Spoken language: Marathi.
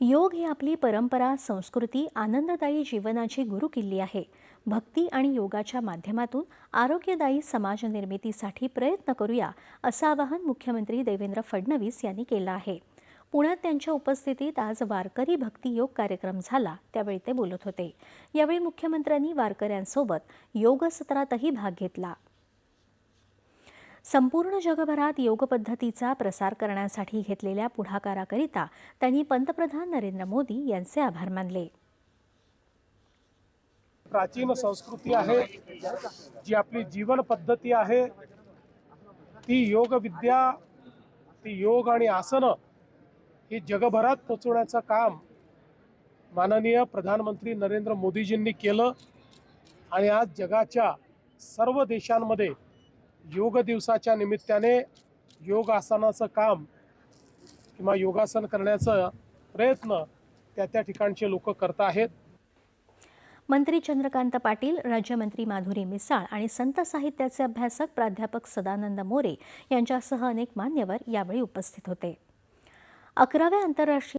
योग ही आपली परंपरा संस्कृती आनंददायी जीवनाची गुरुकिल्ली आहे. भक्ती आणि योगाच्या माध्यमातून आरोग्यदायी समाज निर्मितीसाठी प्रयत्न करूया असं आवाहन मुख्यमंत्री देवेंद्र फडणवीस यांनी केलं आहे. पुण्यात त्यांच्या उपस्थितीत आज वारकरी भक्ती योग कार्यक्रम झाला त्यावेळी ते बोलत होते. यावेळी मुख्यमंत्र्यांनी वारकऱ्यांसोबत योग सत्रातही भाग घेतला. संपूर्ण जगभरात योग पद्धतीचा प्रसार करण्यासाठी घेतलेल्या पुढाकाराकरिता त्यांनी पंतप्रधान नरेंद्र मोदी यांचे आभार मानले. प्राचीन संस्कृती आहे जी आपली जीवन पद्धती आहे ती योग विद्या ती योग आणि आसनं ही जगभरात पोचवण्याचं काम माननीय प्रधानमंत्री नरेंद्र मोदीजींनी केलं आणि आज जगाच्या सर्व देशांमध्ये योग दिवसाच्या निमित्ताने योगासनाचं काम किंवा योगासन करण्याचा प्रयत्न त्या त्या ठिकाणचे लोक करत आहेत. मंत्री चंद्रकांत पाटील राज्यमंत्री माधुरी मिसाळ आणि संत साहित्याचे अभ्यासक प्राध्यापक सदानंद मोरे यांच्यासह अनेक मान्यवर यावेळी उपस्थित होते. अकराव्या आंतरराष्ट्रीय